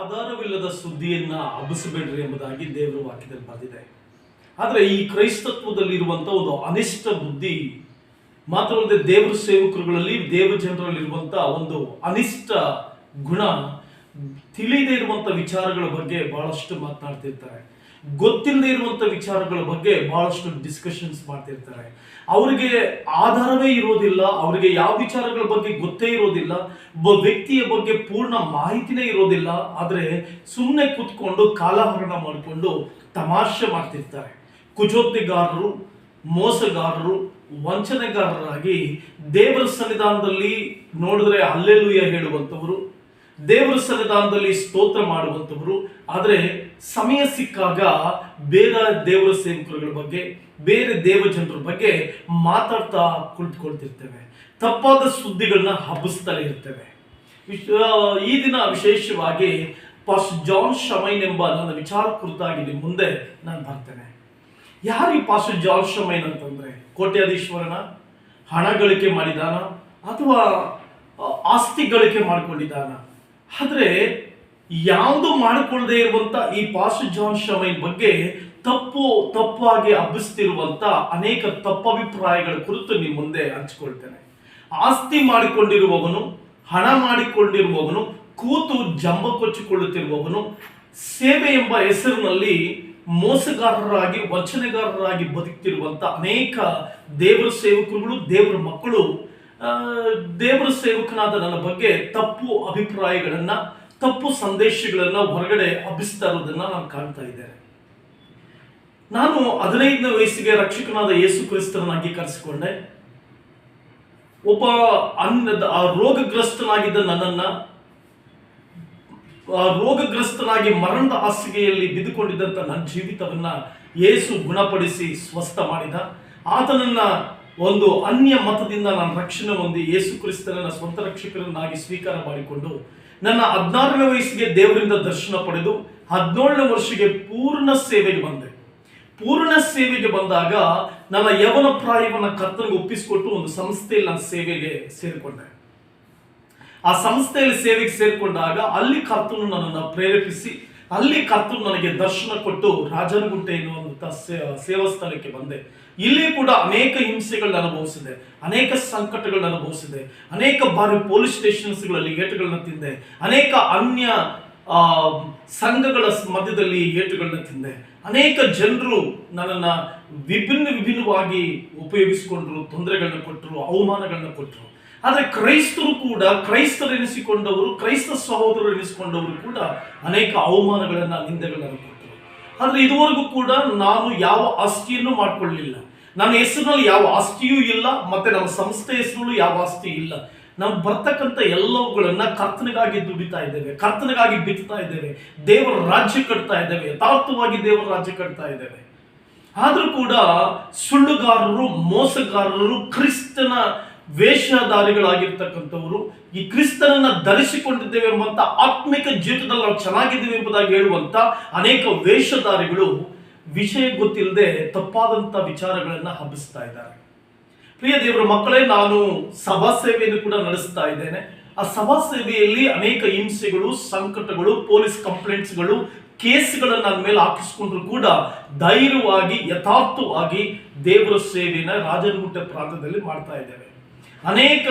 ಆಧಾರವಿಲ್ಲದ ಸುದ್ದಿಯನ್ನು ಹಬ್ಬಿಸಬೇಡ್ರಿ ಎಂಬುದಾಗಿ ದೇವರ ವಾಕ್ಯದಲ್ಲಿ ಬರೆದಿದೆ. ಆದರೆ ಈ ಕ್ರೈಸ್ತತ್ವದಲ್ಲಿರುವಂಥ ಒಂದು ಅನಿಷ್ಟ ಬುದ್ಧಿ ಮಾತ್ರವಲ್ಲದೆ ದೇವರ ಸೇವಕರುಗಳಲ್ಲಿ ದೇವ ಜನರಲ್ಲಿರುವಂಥ ಒಂದು ಅನಿಷ್ಟ ಗುಣ, ತಿಳಿದೇ ಇರುವಂಥ ವಿಚಾರಗಳ ಬಗ್ಗೆ ಬಹಳಷ್ಟು ಮಾತನಾಡ್ತಿರ್ತಾರೆ. ಗೊತ್ತಿಲ್ಲದೆ ಇರುವಂಥ ವಿಚಾರಗಳ ಬಗ್ಗೆ ಬಹಳಷ್ಟು ಡಿಸ್ಕಷನ್ಸ್ ಮಾಡ್ತಿರ್ತಾರೆ. ಅವರಿಗೆ ಆಧಾರವೇ ಇರೋದಿಲ್ಲ, ಅವರಿಗೆ ಯಾವ ವಿಚಾರಗಳ ಬಗ್ಗೆ ಗೊತ್ತೇ ಇರೋದಿಲ್ಲ, ಒಬ್ಬ ವ್ಯಕ್ತಿಯ ಬಗ್ಗೆ ಪೂರ್ಣ ಮಾಹಿತಿನೇ ಇರೋದಿಲ್ಲ, ಆದರೆ ಸುಮ್ಮನೆ ಕೂತ್ಕೊಂಡು ಕಾಲಹರಣ ಮಾಡಿಕೊಂಡು ತಮಾಷೆ ಮಾಡ್ತಿರ್ತಾರೆ. ಕುಜೋತ್ತಿಗಾರರು ಮೋಸಗಾರರು, ವಂಚನೆಗಾರರಾಗಿ ದೇವರ ಸನ್ನಿಧಾನದಲ್ಲಿ ನೋಡಿದ್ರೆ ಅಲ್ಲೆಲ್ಲೂಯ ಹೇಳುವಂಥವರು ದೇವರ ಸನ್ನಿಧಾನದಲ್ಲಿ ಸ್ತೋತ್ರ ಮಾಡುವಂಥವರು. ಆದರೆ ಸಮಯ ಸಿಕ್ಕಾಗ ಬೇರೆ ದೇವರ ಸೇವಕರುಗಳ ಬಗ್ಗೆ, ಬೇರೆ ದೇವ ಜನರ ಬಗ್ಗೆ ಮಾತಾಡ್ತಾ ಕುಳಿತುಕೊಳ್ತಿರ್ತೇವೆ. ತಪ್ಪಾದ ಸುದ್ದಿಗಳನ್ನ ಹಬ್ಬಿಸ್ತಲೇ ಇರ್ತೇವೆ. ಈ ದಿನ ವಿಶೇಷವಾಗಿ ಪಾಸ್ಟ್ ಜಾನ್ ಶಮೈನ್ ಎಂಬ ನನ್ನ ವಿಚಾರ ಕುರಿತಾಗಿ ನಿಮ್ಮ ಮುಂದೆ ನಾನು ಬರ್ತೇನೆ. ಯಾರು ಈ ಪಾಸ್ಟ್ ಜಾನ್ ಶಮೈನ್ ಅಂತಂದ್ರೆ? ಕೋಟ್ಯಾಧೀಶ್ವರನ? ಹಣ ಗಳಿಕೆ ಮಾಡಿದಾನ? ಅಥವಾ ಆಸ್ತಿ ಗಳಿಕೆ ಮಾಡಿಕೊಂಡಿದ್ದಾನ? ಆದ್ರೆ ಯಾವುದು ಮಾಡಿಕೊಳ್ಳದೆ ಇರುವಂತ ಈ ಪಾಸು ಜಾನ್ ಶಮೈನ್ ಬಗ್ಗೆ ತಪ್ಪು, ತಪ್ಪಾಗಿ ಹಬ್ಬಿಸ್ತಿರುವಂತ ಅನೇಕ ತಪ್ಪಭಿಪ್ರಾಯಗಳ ಕುರಿತು ನಿಮ್ಮ ಮುಂದೆ ಹಂಚಿಕೊಳ್ತೇನೆ. ಆಸ್ತಿ ಮಾಡಿಕೊಂಡಿರುವವನು, ಹಣ ಮಾಡಿಕೊಂಡಿರುವವನು, ಕೂತು ಜಂಬ ಕೊಚ್ಚಿಕೊಳ್ಳುತ್ತಿರುವವನು ಸೇವೆ ಎಂಬ ಹೆಸರಿನಲ್ಲಿ ಮೋಸಗಾರರಾಗಿ, ವಂಚನೆಗಾರರಾಗಿ ಬದುಕ್ತಿರುವಂತ ಅನೇಕ ದೇವರ ಸೇವಕರುಗಳು, ದೇವರ ಮಕ್ಕಳು ದೇವರ ಸೇವಕನಾದ ನನ್ನ ಬಗ್ಗೆ ತಪ್ಪು ಅಭಿಪ್ರಾಯಗಳನ್ನ, ತಪ್ಪು ಸಂದೇಶಗಳನ್ನ ಹೊರಗಡೆ ಹಬ್ಬಿಸ್ತಾ ಇರೋದನ್ನ ನಾನು ಕಾಣ್ತಾ ಇದ್ದೇನೆ. ನಾನು ಹದಿನೈದನೇ ವಯಸ್ಸಿಗೆ ರಕ್ಷಕನಾದ ಯೇಸು ಕ್ರಿಸ್ತನಾಗಿ ಕರೆಸಿಕೊಂಡೆ ಒಬ್ಬ ಅನ್ನದ, ಆ ರೋಗಗ್ರಸ್ತನಾಗಿದ್ದ ನನ್ನನ್ನ, ಆ ರೋಗಗ್ರಸ್ತನಾಗಿ ಮರಣದ ಹಾಸಿಗೆಯಲ್ಲಿ ಬಿದ್ದುಕೊಂಡಿದ್ದಂಥ ನನ್ನ ಜೀವಿತವನ್ನ ಯೇಸು ಗುಣಪಡಿಸಿ ಸ್ವಸ್ಥ ಮಾಡಿದ. ಆತನನ್ನ ಒಂದು ಅನ್ಯ ಮತದಿಂದ ನಾನು ರಕ್ಷಣೆ ಹೊಂದಿ ಯೇಸು ಕ್ರಿಸ್ತನನ್ನ ಸ್ವಂತ ರಕ್ಷಕರನ್ನಾಗಿ ಸ್ವೀಕಾರ ಮಾಡಿಕೊಂಡು ನನ್ನ ಹದಿನಾರನೇ ವಯಸ್ಸಿಗೆ ದೇವರಿಂದ ದರ್ಶನ ಪಡೆದು ಹದಿನೇಳನೇ ವರ್ಷಕ್ಕೆ ಪೂರ್ಣ ಸೇವೆಗೆ ಬಂದೆ. ಪೂರ್ಣ ಸೇವೆಗೆ ಬಂದಾಗ ನನ್ನ ಯವನ ಪ್ರಾಯವನ್ನು ಕರ್ತನಿಗೆ ಒಪ್ಪಿಸಿಕೊಟ್ಟು ಒಂದು ಸಂಸ್ಥೆಯಲ್ಲಿ ನಾನು ಸೇವೆಗೆ ಸೇರಿಕೊಂಡೆ. ಆ ಸಂಸ್ಥೆಯಲ್ಲಿ ಸೇವೆಗೆ ಸೇರಿಕೊಂಡಾಗ ಅಲ್ಲಿ ಕರ್ತನು ನನ್ನನ್ನು ಪ್ರೇರೇಪಿಸಿ, ಅಲ್ಲಿ ಕರ್ತನು ನನಗೆ ದರ್ಶನ ಕೊಟ್ಟು ರಾಜನಗುಂಟೆ ಎನ್ನುವಂಥ ಸೇವಾ ಸ್ಥಳಕ್ಕೆ ಬಂದೆ. ಇಲ್ಲಿ ಕೂಡ ಅನೇಕ ಹಿಂಸೆಗಳನ್ನ ಅನುಭವಿಸಿದೆ, ಅನೇಕ ಸಂಕಟಗಳನ್ನ ಅನುಭವಿಸಿದೆ, ಅನೇಕ ಬಾರಿ ಪೊಲೀಸ್ ಸ್ಟೇಷನ್ಸ್ಗಳಲ್ಲಿ ಏಟುಗಳನ್ನ ತಿಂದೆ, ಅನೇಕ ಅನ್ಯ ಸಂಘಗಳ ಮಧ್ಯದಲ್ಲಿ ಏಟುಗಳನ್ನ ತಿಂದೆ. ಅನೇಕ ಜನರು ನನ್ನನ್ನ ವಿಭಿನ್ನ ವಿಭಿನ್ನವಾಗಿ ಉಪಯೋಗಿಸಿಕೊಂಡ್ರು ತೊಂದರೆಗಳನ್ನ ಕೊಟ್ಟರು ಅವಮಾನಗಳನ್ನ ಕೊಟ್ಟರು ಆದರೆ ಕ್ರೈಸ್ತರು ಕೂಡ, ಕ್ರೈಸ್ತರೆನಿಸಿಕೊಂಡವರು, ಕ್ರೈಸ್ತ ಸಹೋದರರು ಎನಿಸಿಕೊಂಡವರು ಕೂಡ ಅನೇಕ ಅವಮಾನಗಳನ್ನು, ನಿಂದೆಗಳನ್ನ ಆದರೆ ಇದುವರೆಗೂ ಕೂಡ ನಾನು ಯಾವ ಆಸ್ತಿಯನ್ನು ಮಾಡಿಕೊಳ್ಳಲಿಲ್ಲ ನನ್ನ ಹೆಸರಿನಲ್ಲಿ ಯಾವ ಆಸ್ತಿಯೂ ಇಲ್ಲ, ಮತ್ತೆ ನಮ್ಮ ಸಂಸ್ಥೆ ಹೆಸರು ಯಾವ ಆಸ್ತಿ ಇಲ್ಲ. ನಾವು ಬರ್ತಕ್ಕಂಥ ಎಲ್ಲವುಗಳನ್ನ ಕರ್ತನಿಗಾಗಿ ದುಡಿತಾ ಇದ್ದೇವೆ, ಕರ್ತನಿಗಾಗಿ ಬಿತ್ತಾ ಇದ್ದೇವೆ, ದೇವರ ರಾಜ್ಯ ಕಟ್ತಾ ಇದ್ದೇವೆ, ಯಥಾರ್ಥವಾಗಿ ದೇವರ ರಾಜ್ಯ ಕಟ್ತಾ ಇದ್ದೇವೆ. ಆದರೂ ಕೂಡ ಸುಳ್ಳುಗಾರರು, ಮೋಸಗಾರರು, ಕ್ರಿಸ್ತನ ವೇಷಧಾರಿಗಳಾಗಿರ್ತಕ್ಕಂಥವರು ಈ ಕ್ರಿಸ್ತನನ್ನ ಧರಿಸಿಕೊಂಡಿದ್ದೇವೆ ಎಂಬಂತ ಆತ್ಮಿಕ ಜೀವಿತದಲ್ಲಿ ನಾವು ಚೆನ್ನಾಗಿದ್ದೇವೆ ಎಂಬುದಾಗಿ ಹೇಳುವಂತ ಅನೇಕ ವೇಷಧಾರಿಗಳು ವಿಷಯ ಗೊತ್ತಿಲ್ಲದೆ ತಪ್ಪಾದಂತ ವಿಚಾರಗಳನ್ನ ಹಬ್ಬಿಸ್ತಾ ಇದ್ದಾರೆ. ಪ್ರಿಯ ದೇವರ ಮಕ್ಕಳೇ, ನಾನು ಸಭಾ ಸೇವೆಯನ್ನು ಕೂಡ ನಡೆಸ್ತಾ ಇದ್ದೇನೆ. ಆ ಸಭಾ ಸೇವೆಯಲ್ಲಿ ಅನೇಕ ಹಿಂಸೆಗಳು, ಸಂಕಟಗಳು, ಪೊಲೀಸ್ ಕಂಪ್ಲೇಂಟ್ಸ್ಗಳು, ಕೇಸ್ಗಳನ್ನು ಮೇಲೆ ಹಾಕಿಸ್ಕೊಂಡ್ರು ಕೂಡ ಧೈರ್ಯವಾಗಿ, ಯಥಾರ್ಥವಾಗಿ ದೇವರ ಸೇವೆನ ರಾಜನಗುಂಟೆ ಪ್ರಾಂತದಲ್ಲಿ ಮಾಡ್ತಾ ಇದ್ದೇವೆ. ಅನೇಕ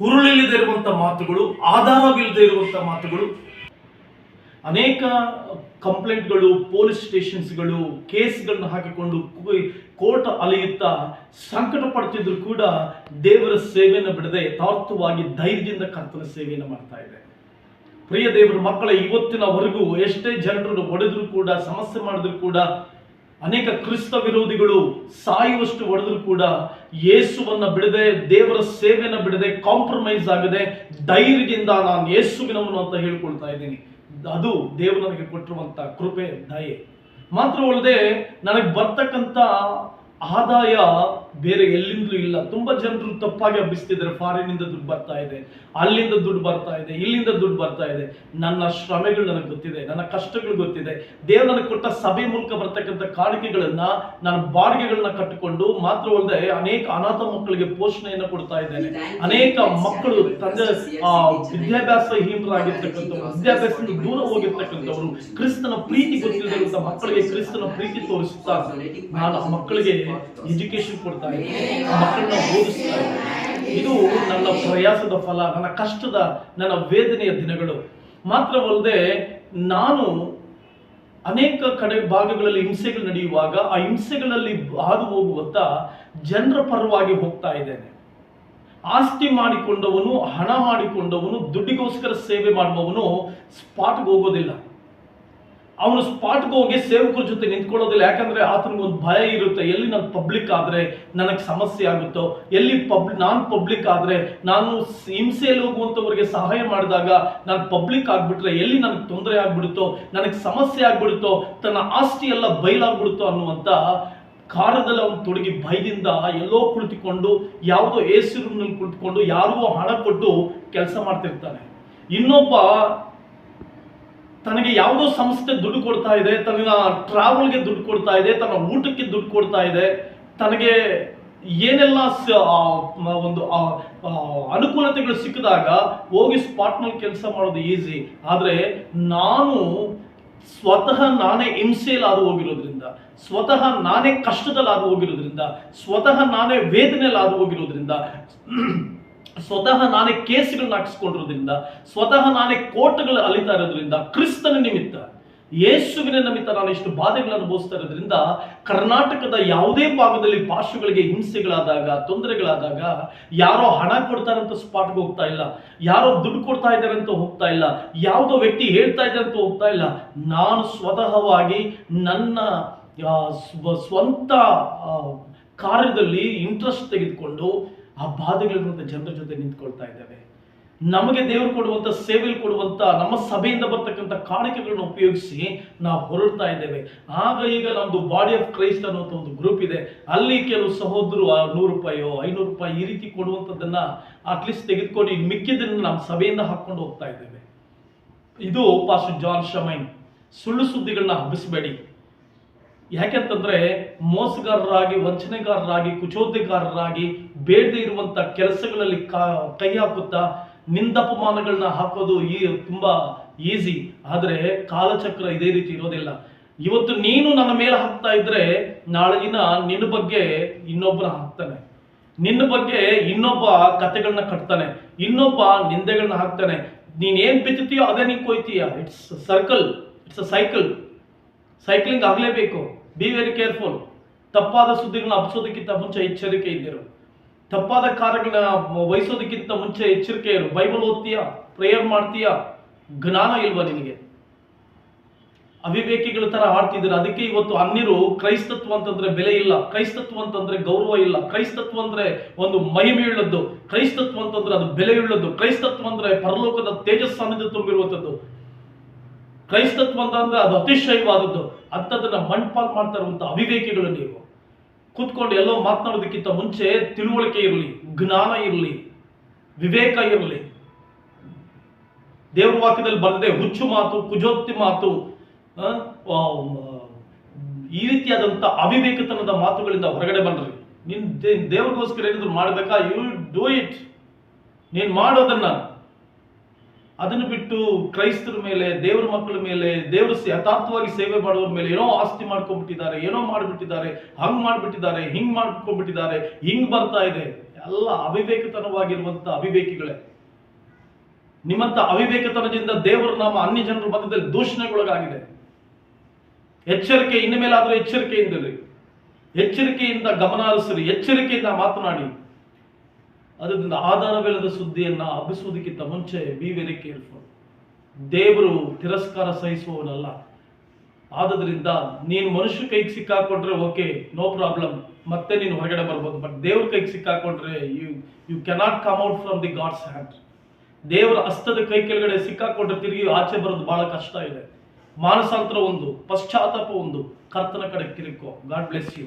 ಹುರುಳಿಲ್ಲದೆ ಇರುವಂಥ ಮಾತುಗಳು, ಆಧಾರವಿಲ್ಲದೆ ಇರುವಂಥ ಮಾತುಗಳು, ಅನೇಕ ಕಂಪ್ಲೇಂಟ್ಗಳು, ಪೊಲೀಸ್ ಸ್ಟೇಷನ್ಸ್ಗಳು, ಕೇಸ್ಗಳನ್ನ ಹಾಕಿಕೊಂಡು ಕೋರ್ಟ್ ಅಲೆಯುತ್ತಾ ಸಂಕಟ ಪಡ್ತಿದ್ರು ಕೂಡ ದೇವರ ಸೇವೆಯನ್ನು ಬಿಡದೆ ಯಥಾರ್ಥವಾಗಿ ಧೈರ್ಯದಿಂದ ಕರ್ತನ ಸೇವೆಯನ್ನು ಮಾಡ್ತಾ ಇದೆ. ಪ್ರಿಯ ದೇವರ ಮಕ್ಕಳ, ಇವತ್ತಿನವರೆಗೂ ಎಷ್ಟೇ ಜನರನ್ನು ಹೊಡೆದ್ರು ಕೂಡ, ಸಮಸ್ಯೆ ಮಾಡಿದ್ರು ಕೂಡ ಅನೇಕ ಕ್ರಿಸ್ತ ವಿರೋಧಿಗಳು ಸಾಯುವಷ್ಟು ಹೊಡೆದ್ರು ಕೂಡ ಯೇಸುವನ್ನ ಬಿಡದೆ, ದೇವರ ಸೇವೆಯನ್ನು ಬಿಡದೆ ಕಾಂಪ್ರಮೈಸ್ ಆಗದೆ, ಧೈರ್ಯದಿಂದ ನಾನು ಯೇಸುವಿನವನು ಅಂತ ಹೇಳ್ಕೊಳ್ತಾ ಇದ್ದೀನಿ. ಅದು ದೇವರು ನನಗೆ ಕೊಟ್ಟಿರುವಂತ ಕೃಪೆ, ದಯೆ. ಮಾತ್ರವಲ್ಲದೆ, ನನಗೆ ಬರ್ತಕ್ಕಂಥ ಆದಾಯ ಬೇರೆ ಎಲ್ಲಿಂದಲೂ ಇಲ್ಲ. ತುಂಬಾ ಜನರು ತಪ್ಪಾಗಿ ಹಬ್ಬಿಸ್ತಿದ್ದಾರೆ. ಫಾರಿನಿಂದ ದುಡ್ಡು ಬರ್ತಾ ಇದೆ. ಅಲ್ಲಿಂದ ದುಡ್ಡು ಬರ್ತಾ ಇದೆ. ಇಲ್ಲಿಂದ ದುಡ್ಡು ಬರ್ತಾ ಇದೆ. ನನ್ನ ಶ್ರಮೆಗಳು ನನಗೆ ಗೊತ್ತಿದೆ. ನನ್ನ ಕಷ್ಟಗಳು ಗೊತ್ತಿದೆ. ದೇವರು ನನಗೆ ಕೊಟ್ಟ ಸಭೆ ಮೂಲಕ ಬರ್ತಕ್ಕಂಥ ಕಾಣಿಕೆಗಳನ್ನ ನಾನು ಬಾಡಿಗೆಗಳನ್ನ ಕಟ್ಟಿಕೊಂಡು ಮಾತ್ರವಲ್ಲದೆ ಅನೇಕ ಅನಾಥ ಮಕ್ಕಳಿಗೆ ಪೋಷಣೆಯನ್ನು ಕೊಡ್ತಾ ಇದ್ದೇನೆ. ಅನೇಕ ಮಕ್ಕಳು ತಂದೆ ಆ ವಿದ್ಯಾಭ್ಯಾಸ ಹೀನರಾಗಿರ್ತಕ್ಕಂಥವ್ರು ವಿದ್ಯಾಭ್ಯಾಸದಿಂದ ದೂರ ಹೋಗಿರ್ತಕ್ಕಂಥವ್ರು ಕ್ರಿಸ್ತನ ಪ್ರೀತಿ ಗೊತ್ತಿಲ್ಲದಂತ ಮಕ್ಕಳಿಗೆ ಕ್ರಿಸ್ತನ ಪ್ರೀತಿ ತೋರಿಸುತ್ತಾ ನಾನು ಮಕ್ಕಳಿಗೆ ಎಜುಕೇಶನ್ ಕೊಡ್ತಾ ಇದ್ದೀನಿ ಮಕ್ಕಳನ್ನ ಓದಿಸ್ತಾ ಇದು ನನ್ನ ಪ್ರಯಾಸದ ಫಲ, ನನ್ನ ಕಷ್ಟದ, ನನ್ನ ವೇದನೆಯ ದಿನಗಳು. ಮಾತ್ರವಲ್ಲದೆ ನಾನು ಅನೇಕ ಕಡೆ ಭಾಗಗಳಲ್ಲಿ ಹಿಂಸೆಗಳು ನಡೆಯುವಾಗ ಆ ಹಿಂಸೆಗಳಲ್ಲಿ ಹಾದು ಹೋಗುವತ್ತ ಜನರ ಪರವಾಗಿ ಹೋಗ್ತಾ ಇದ್ದೇನೆ. ಆಸ್ತಿ ಮಾಡಿಕೊಂಡವನು, ಹಣ ಮಾಡಿಕೊಂಡವನು, ದುಡ್ಡಿಗೋಸ್ಕರ ಸೇವೆ ಮಾಡುವವನು ಸ್ಪಾಟ್ಗೆ ಹೋಗೋದಿಲ್ಲ. ಅವನು ಸ್ಪಾಟ್ಗೆ ಹೋಗಿ ಸೇವಕರ ಜೊತೆ ನಿಂತ್ಕೊಳ್ಳೋದಿಲ್ಲ. ಯಾಕಂದ್ರೆ ಆತನಿಗೆ ಒಂದು ಭಯ ಇರುತ್ತೆ. ಎಲ್ಲಿ ನಾನು ಪಬ್ಲಿಕ್ ಆದ್ರೆ ನನಗೆ ಸಮಸ್ಯೆ ಆಗುತ್ತೋ, ಎಲ್ಲಿ ಪಬ್ಲಿಕ್ ನಾನು ಪಬ್ಲಿಕ್ ಆದ್ರೆ ನಾನು ಹಿಂಸೆಯಲ್ಲಿ ಹೋಗುವಂಥವ್ರಿಗೆ ಸಹಾಯ ಮಾಡಿದಾಗ ನಾನು ಪಬ್ಲಿಕ್ ಆಗಿಬಿಟ್ರೆ ಎಲ್ಲಿ ನನಗೆ ತೊಂದರೆ ಆಗ್ಬಿಡುತ್ತೋ, ನನಗೆ ಸಮಸ್ಯೆ ಆಗ್ಬಿಡುತ್ತೋ, ತನ್ನ ಆಸ್ತಿ ಎಲ್ಲ ಬಯಲಾಗ್ಬಿಡುತ್ತೋ ಅನ್ನುವಂಥ ಕಾರದಲ್ಲಿ ಅವನು ತೊಡಗಿ ಭಯದಿಂದ ಎಲ್ಲೋ ಕುಳಿತುಕೊಂಡು, ಯಾವುದೋ ಎ ಸಿ ರೂಮ್ನಲ್ಲಿ ಕುಳಿತುಕೊಂಡು, ಯಾರಿಗೋ ಹಣ ಕೊಟ್ಟು ಕೆಲಸ ಮಾಡ್ತಿರ್ತಾನೆ. ಇನ್ನೊಬ್ಬ ತನಗೆ ಯಾವುದೋ ಸಂಸ್ಥೆ ದುಡ್ಡು ಕೊಡ್ತಾ ಇದೆ, ತನ್ನ ಟ್ರಾವೆಲ್ಗೆ ದುಡ್ಡು ಕೊಡ್ತಾ ಇದೆ, ತನ್ನ ಊಟಕ್ಕೆ ದುಡ್ಡು ಕೊಡ್ತಾ ಇದೆ, ತನಗೆ ಏನೆಲ್ಲ ಒಂದು ಅನುಕೂಲತೆಗಳು ಸಿಕ್ಕಿದಾಗ ಹೋಗಿ ಸ್ಪಾಟ್ನಲ್ಲಿ ಕೆಲಸ ಮಾಡೋದು ಈಸಿ ಆದರೆ ನಾನು ಸ್ವತಃ ನಾನೇ ಹಿಂಸೆಯಲ್ಲಿ ಆದು ಹೋಗಿರೋದ್ರಿಂದ, ಸ್ವತಃ ನಾನೇ ಕಷ್ಟದಲ್ಲಿ ಆದು ಹೋಗಿರೋದ್ರಿಂದ, ಸ್ವತಃ ನಾನೇ ವೇದನೆಯಲ್ಲಿ ಆದು ಹೋಗಿರೋದ್ರಿಂದ ಸ್ವತಃ ನಾನೇ ಕೇಸ್ಗಳನ್ನ ಹಾಕಿಸ್ಕೊಂಡಿರೋದ್ರಿಂದ, ಸ್ವತಃ ನಾನೇ ಕೋರ್ಟ್ಗಳು ಅಲಿತಾ ಇರೋದ್ರಿಂದ, ಕ್ರಿಸ್ತನ ನಿಮಿತ್ತ, ಯೇಸುವಿನ ನಿಮಿತ್ತ ನಾನು ಇಷ್ಟು ಬಾಧೆಗಳನ್ನು ಅನುಭವಿಸ್ತಾ ಇರೋದ್ರಿಂದ, ಕರ್ನಾಟಕದ ಯಾವುದೇ ಭಾಗದಲ್ಲಿ ಭಾಷೆಗಳಿಗೆ ಹಿಂಸೆಗಳಾದಾಗ, ತೊಂದರೆಗಳಾದಾಗ, ಯಾರೋ ಹಣ ಕೊಡ್ತಾರಂತ ಸ್ಪಾಟ್ಗೆ ಹೋಗ್ತಾ ಇಲ್ಲ, ಯಾರೋ ದುಡ್ಡು ಕೊಡ್ತಾ ಇದ್ದಾರೆ ಅಂತ ಹೋಗ್ತಾ ಇಲ್ಲ, ಯಾವುದೋ ವ್ಯಕ್ತಿ ಹೇಳ್ತಾ ಇದ್ದಾರೆ ಅಂತ ಹೋಗ್ತಾ ಇಲ್ಲ, ನಾನು ಸ್ವತಃವಾಗಿ ನನ್ನ ಸ್ವಂತ ಕಾರ್ಯದಲ್ಲಿ ಇಂಟ್ರೆಸ್ಟ್ ತೆಗೆದುಕೊಂಡು ಆ ಬಾಧೆಗಳಿರುವಂಥ ಜನರ ಜೊತೆ ನಿಂತ್ಕೊಳ್ತಾ ಇದ್ದೇವೆ. ನಮಗೆ ದೇವರು ಕೊಡುವಂಥ ಸೇವೆಯಲ್ಲಿ ಕೊಡುವಂಥ ನಮ್ಮ ಸಭೆಯಿಂದ ಬರ್ತಕ್ಕಂಥ ಕಾಣಿಕೆಗಳನ್ನು ಉಪಯೋಗಿಸಿ ನಾವು ಹೊರಡ್ತಾ ಇದ್ದೇವೆ. ಆಗ ಈಗ ನಮ್ಮದು ಬಾಡಿ ಆಫ್ ಕ್ರೈಸ್ಟ್ ಅನ್ನುವಂಥ ಒಂದು ಗ್ರೂಪ್ ಇದೆ. ಅಲ್ಲಿ ಕೆಲವು ಸಹೋದರು ನೂರು ರೂಪಾಯೋ ಐನೂರು ರೂಪಾಯಿ ಈ ರೀತಿ ಕೊಡುವಂಥದ್ದನ್ನ ಅಟ್ಲೀಸ್ಟ್ ತೆಗೆದುಕೊಂಡು ಮಿಕ್ಕಿದ್ದನ್ನು ನಮ್ಮ ಸಭೆಯಿಂದ ಹಾಕ್ಕೊಂಡು ಹೋಗ್ತಾ ಇದ್ದೇವೆ. ಇದು ಪಾಸ್ಟರ್ ಜಾನ್ ಶಮೈನ್ ಸುಳ್ಳು ಸುದ್ದಿಗಳನ್ನ ಹಬ್ಬಿಸಬೇಡಿ. ಯಾಕೆಂತಂದ್ರೆ ಮೋಸಗಾರರಾಗಿ, ವಂಚನೆಗಾರರಾಗಿ, ಕುಚೋದ್ಯಗಾರರಾಗಿ ಬೇಡದೆ ಇರುವಂತ ಕೆಲಸಗಳಲ್ಲಿ ಕಾ- ಹಾಕುತ್ತಾ ನಿಂದಪಮಾನಗಳನ್ನ ಹಾಕೋದು ಈ ತುಂಬಾ ಈಸಿ ಆದರೆ ಕಾಲಚಕ್ರ ಇದೇ ರೀತಿ ಇರೋದಿಲ್ಲ. ಇವತ್ತು ನೀನು ನನ್ನ ಮೇಲೆ ಹಾಕ್ತಾ ಇದ್ರೆ ನಾಳೆ ದಿನ ನಿನ್ನ ಬಗ್ಗೆ ಇನ್ನೊಬ್ಬರ ಹಾಕ್ತಾನೆ. ನಿನ್ನ ಬಗ್ಗೆ ಇನ್ನೊಬ್ಬ ಕತೆಗಳನ್ನ ಕಟ್ತಾನೆ. ಇನ್ನೊಬ್ಬ ನಿಂದೆಗಳನ್ನ ಹಾಕ್ತಾನೆ. ನೀನ್ ಏನ್ ಬಿತ್ತುತ್ತೀಯೋ ಅದೇ ನೀನು ಕೊಯ್ತೀಯ? It's circle it's a cycle cycling ಆಗಲೇಬೇಕು. ಬಿ ವೆರಿ ಕೇರ್ಫುಲ್ ತಪ್ಪಾದ ಸುದ್ದಿಗಳನ್ನ ಹಬ್ಸೋದಕ್ಕಿಂತ ಮುಂಚೆ ಎಚ್ಚರಿಕೆ ಇದ್ದಿರು. ತಪ್ಪಾದ ಕಾರ್ಯಗಳನ್ನ ವಹಿಸೋದಕ್ಕಿಂತ ಮುಂಚೆ ಎಚ್ಚರಿಕೆ ಇರು. ಬೈಬಲ್ ಓದ್ತೀಯಾ, ಪ್ರೇಯರ್ ಮಾಡ್ತೀಯಾ, ಜ್ಞಾನ ಇಲ್ವಾ ನಿನಗೆ? ಅವಿವೇಕಿಗಳ ತರ ಆಡ್ತಿದ್ರು ಅದಕ್ಕೆ ಇವತ್ತು ಅನ್ನಿರು ಕ್ರೈಸ್ತತ್ವ ಅಂತಂದ್ರೆ ಬೆಲೆ ಇಲ್ಲ. ಕ್ರೈಸ್ತತ್ವ ಅಂತಂದ್ರೆ ಗೌರವ ಇಲ್ಲ. ಕ್ರೈಸ್ತತ್ವ ಅಂದ್ರೆ ಒಂದು ಮಹಿಮೆಯುಳ್ಳದ್ದು ಕ್ರೈಸ್ತತ್ವ ಅಂತಂದ್ರೆ ಅದು ಬೆಲೆಯುಳ್ಳದ್ದು ಕ್ರೈಸ್ತತ್ವ ಅಂದ್ರೆ ಪರಲೋಕದ ತೇಜಸ್ಸಾನ್ನಿಧ್ಯ ತುಂಬಿರುವಂಥದ್ದು. ಕ್ರೈಸ್ತತ್ವ ಅಂತಂದ್ರೆ ಅದು ಅತಿಶಯವಾದದ್ದು. ಅಂಥದ್ದನ್ನ ಮಣ್ಪಾಲ್ ಮಾಡ್ತಾ ಇರುವಂತ ಅವಿವೇಕಿಗಳು ನೀವು. ಕೂತ್ಕೊಂಡು ಎಲ್ಲೋ ಮಾತನಾಡೋದಕ್ಕಿಂತ ಮುಂಚೆ ತಿಳುವಳಿಕೆ ಇರಲಿ, ಜ್ಞಾನ ಇರಲಿ, ವಿವೇಕ ಇರಲಿ. ದೇವ್ರ ವಾಕ್ಯದಲ್ಲಿ ಬರೆದಿದೆ, ಹುಚ್ಚು ಮಾತು, ಕುಜೋಕ್ತಿ ಮಾತು ಈ ರೀತಿಯಾದಂಥ ಅವಿವೇಕತನದ ಮಾತುಗಳಿಂದ ಹೊರಗಡೆ ಬಂದ್ರಿ ನಿನ್ ದೇವ್ರಿಗೋಸ್ಕರ ಏನಾದ್ರು ಮಾಡಬೇಕಾ? ಯು ಡೂ ಇಟ್ ನೀನ್ ಮಾಡೋದನ್ನ. ಅದನ್ನು ಬಿಟ್ಟು ಕ್ರೈಸ್ತರ ಮೇಲೆ, ದೇವರ ಮಕ್ಕಳ ಮೇಲೆ, ದೇವರು ಯಥಾರ್ಥವಾಗಿ ಸೇವೆ ಮಾಡುವವ್ರ ಮೇಲೆ ಏನೋ ಆಸ್ತಿ ಮಾಡ್ಕೊಂಡ್ಬಿಟ್ಟಿದ್ದಾರೆ, ಏನೋ ಮಾಡಿಬಿಟ್ಟಿದ್ದಾರೆ, ಹಂಗ್ ಮಾಡಿಬಿಟ್ಟಿದ್ದಾರೆ, ಹಿಂಗ್ ಮಾಡ್ಕೊಂಡ್ಬಿಟ್ಟಿದ್ದಾರೆ, ಹಿಂಗ್ ಬರ್ತಾ ಇದೆ. ಎಲ್ಲ ಅವಿವೇಕತನವಾಗಿರುವಂಥ ಅವಿವೇಕಿಗಳೇ. ನಿಮ್ಮಂತ ಅವಿವೇಕತನದಿಂದ ದೇವರು ನಮ್ಮ ಅನ್ಯ ಜನರ ಮಧ್ಯದಲ್ಲಿ ದೂಷಣೆಗೊಳಗಾಗಿದೆ. ಎಚ್ಚರಿಕೆ ಇನ್ನು ಮೇಲಾದ್ರೂ ಎಚ್ಚರಿಕೆಯಿಂದಲೇ ಎಚ್ಚರಿಕೆಯಿಂದ ಗಮನ ಹರಿಸಿರಿ ಎಚ್ಚರಿಕೆಯಿಂದ ಮಾತನಾಡಿ. ಅದರಿಂದ ಆಧಾರವಿಲ್ಲದ ಸುದ್ದಿಯನ್ನು ಹಬ್ಬಿಸುವುದಕ್ಕಿಂತ ಮುಂಚೆ ಬಿ ವೆರಿ ಕೇರ್ಫುಲ್ ದೇವರು ತಿರಸ್ಕಾರ ಸಹಿಸುವವನಲ್ಲ. ಆದದ್ರಿಂದ ನೀನು ಮನುಷ್ಯ ಕೈಗೆ ಸಿಕ್ಕಾಕೊಂಡ್ರೆ ಓಕೆ, ನೋ ಪ್ರಾಬ್ಲಮ್. ಮತ್ತೆ ನೀನು ಹೊರಗಡೆ ಬರ್ಬೋದು. ಬಟ್ ದೇವ್ರ ಕೈಗೆ ಸಿಕ್ಕಾಕೊಂಡ್ರೆ you you cannot come out from the God's hand. ದೇವರ ಹಸ್ತದ ಕೈ ಕೆಳಗಡೆ ಸಿಕ್ಕಾಕೊಂಡ್ರೆ ತಿರುಗಿ ಆಚೆ ಬರೋದು ಬಹಳ ಕಷ್ಟ ಇದೆ. ಮಾನಸಾಂತರ ಒಂದು, ಪಶ್ಚಾತ್ತಾಪ ಒಂದು. ಕರ್ತನ ಕಡೆ ತಿರುಕೋ ಗಾಡ್ ಬ್ಲೆಸ್ ಯು.